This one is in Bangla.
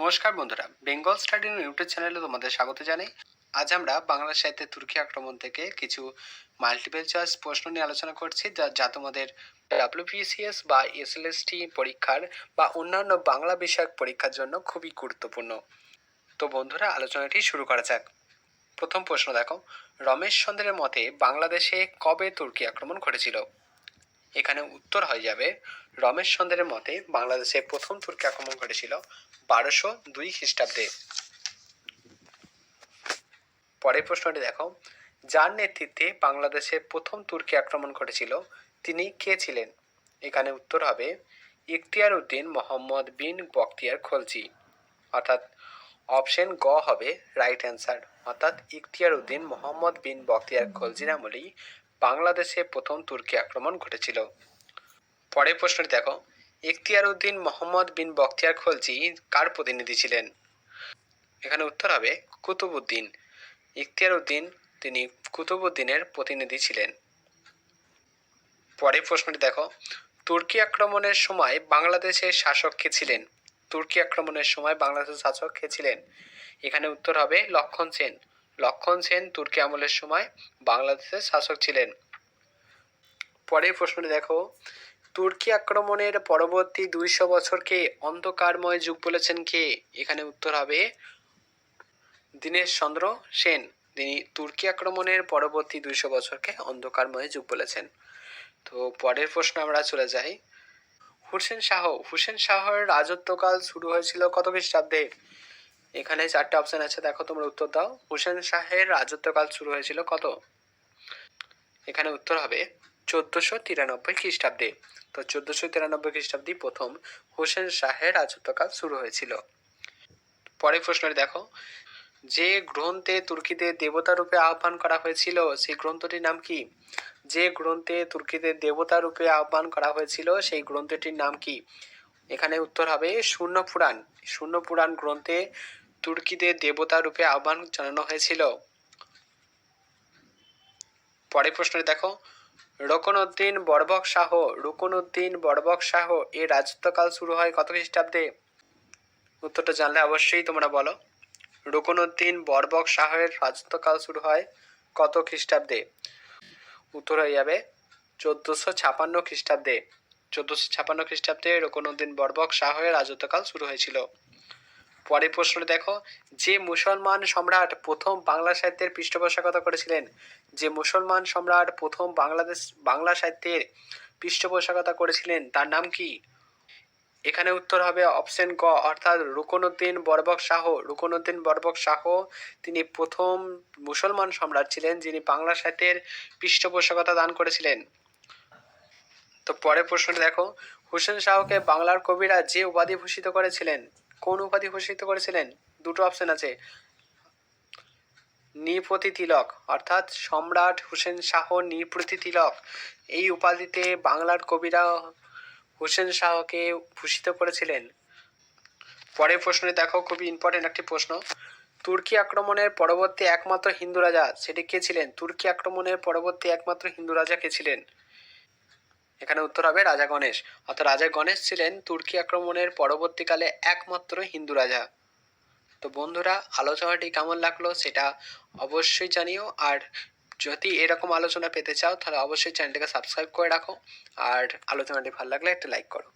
নমস্কার বন্ধুরা বেঙ্গল স্টাডি ইউটিউব চ্যানেলে তোমাদের স্বাগত জানাই। আজ আমরা বাংলা সাহিত্যে তুর্কি আক্রমণ থেকে কিছু মাল্টিপল চয়েস প্রশ্ন নিয়ে আলোচনা করছি, যা যা তোমাদের ডাব্লিউপিসিএস বা এসএলএসটি পরীক্ষার বা অন্যান্য বাংলা বিষয়ক পরীক্ষার জন্য খুবই গুরুত্বপূর্ণ। তো বন্ধুরা, আলোচনাটি শুরু করা যাক। প্রথম প্রশ্ন দেখো, রমেশ চন্দ্রের মতে বাংলাদেশে কবে তুর্কি আক্রমণ ঘটেছিল? এখানে উত্তর হয়ে যাবে। রমেশ চন্দ্রের মতে বাংলাদেশে প্রথম তুর্কি আক্রমণ ঘটেছিল বারোশো দুই খ্রিস্টাব্দে। পরের প্রশ্নটি দেখো। যার নেতৃত্বে বাংলাদেশে প্রথম তুর্কি আক্রমণ ঘটেছিল, তিনি কে ছিলেন? এখানে উত্তর হবে ইখতিয়ার উদ্দিন মোহাম্মদ বিন বখতিয়ার খলজি। অর্থাৎ অপশন গ হবে রাইট অ্যান্সার। অর্থাৎ ইখতিয়ার উদ্দিন মোহাম্মদ বিন বখতিয়ার খলজির আমলেই বাংলাদেশে প্রথম তুর্কি আক্রমণ ঘটেছিল। পরের প্রশ্নটি দেখো। ইখতিয়ার উদ্দিন মোহাম্মদ বিন বখতিয়ার খলজি কার প্রতিনিধি ছিলেন? এখানে উত্তর হবে কুতুবুদ্দিন ইখতিয়ার উদ্দিন তিনি কুতুবুদ্দিনের প্রতিনিধি ছিলেন। পরের প্রশ্নটি দেখো। তুর্কি আক্রমণের সময় বাংলাদেশের শাসক কে ছিলেন? তুর্কি আক্রমণের সময় বাংলাদেশের শাসক কে ছিলেন? এখানে উত্তর হবে লক্ষণ সেন। লক্ষণ সেন তুর্কি আমলের সময় বাংলাদেশের শাসক ছিলেন। পরের প্রশ্নটি দেখো। তুর্কি আক্রমণের পরবর্তী দুইশো বছরকে অন্ধকারময় যুগ বলেছেন কে? এখানে উত্তর হবে দীনেশ চন্দ্র সেন। তিনি তুর্কি আক্রমণের পরবর্তী দুইশো বছরকে অন্ধকারময় যুগ বলেছেন। তো পরের প্রশ্ন আমরা চলে যাই। হুসেন শাহ, হুসেন শাহর রাজত্বকাল শুরু হয়েছিল কত খ্রিস্টাব্দে? এখানে চারটে অপশন আছে, দেখো তোমরা উত্তর দাও। হুসেন শাহের রাজত্বকাল শুরু হয়েছিল কত? এখানে উত্তর হবে চোদ্দোশো তিরানব্বই খ্রিস্টাব্দে। তো চোদ্দোশো তিরানব্বই খ্রিস্টাব্দে প্রথম হোসেন শাহের রাজত্বকাল শুরু হয়েছিল। পরের প্রশ্নটি দেখো। যে গ্রন্থে তুর্কিদের দেবতা রূপে আহ্বান করা হয়েছিল, সেই গ্রন্থটির নাম কি? যে গ্রন্থে তুর্কিদের দেবতা রূপে আহ্বান করা হয়েছিল, সেই গ্রন্থটির নাম কি? এখানে উত্তর হবে শূন্য পুরাণ। শূন্য পুরাণ গ্রন্থে তুর্কিদের দেবতা রূপে আহ্বান জানানো হয়েছিল। পরের প্রশ্নটি দেখো। রোকনউদ্দিন বরবক শাহ, রুকনউদ্দিন বরবক শাহ এর রাজত্বকাল শুরু হয় কত খ্রিস্টাব্দে? উত্তরটা জানলে অবশ্যই তোমরা বলো। রুকনউদ্দিন বরবক শাহের রাজত্বকাল শুরু হয় কত খ্রিস্টাব্দে? উত্তর হয়ে যাবে চোদ্দোশো ছাপান্ন খ্রিস্টাব্দে। চোদ্দোশো ছাপান্ন খ্রিস্টাব্দে রুকনউদ্দিন বরবক শাহের রাজত্বকাল শুরু হয়েছিল। পরের প্রশ্ন দেখো। যে মুসলমান সম্রাট প্রথম বাংলা সাহিত্যের পৃষ্ঠপোষকতা করেছিলেন? যে মুসলমান সম্রাট প্রথম বাংলাদেশ, বাংলা সাহিত্যের পৃষ্ঠপোষকতা করেছিলেন, তার নাম কি? এখানে উত্তর হবে অপশন ক অর্থাৎ রুকনউদ্দিন বরবক শাহ। রুকনউদ্দিন বরবক শাহ তিনি প্রথম মুসলমান সম্রাট ছিলেন, যিনি বাংলা সাহিত্যের পৃষ্ঠপোষকতা দান করেছিলেন। তো পরের প্রশ্নটি দেখো। হুসেন শাহকে বাংলার কবিরা যে উপাধি ভূষিত করেছিলেন? কোন উপাধি ভূষিত করেছিলেন? দুটো অপশন আছে। নৃপতি তিলক, অর্থাৎ সম্রাট হুসেন শাহ নৃপতি তিলক। এই উপাধিতে বাংলার কবিরা হুসেন শাহকে ভূষিত করেছিলেন। পরের প্রশ্নে দেখো, খুবই ইম্পর্টেন্ট একটি প্রশ্ন। তুর্কি আক্রমণের পরবর্তী একমাত্র হিন্দু রাজা সেটি কে ছিলেন? তুর্কি আক্রমণের পরবর্তী একমাত্র হিন্দু রাজা কে ছিলেন? এখানে উত্তর হবে রাজা গণেশ। অর্থাৎ রাজা গণেশ ছিলেন তুর্কি আক্রমণের পরবর্তীকালে একমাত্র হিন্দু রাজা। তো বন্ধুরা, আলোচনাটি কেমন লাগল সেটা অবশ্যই জানিও। আর যদি এরকম আলোচনা পেতে চাও, তাহলে অবশ্যই চ্যানেলটিকে সাবস্ক্রাইব করে রাখো। আর আলোচনাটি ভালো লাগলে একটা লাইক করো।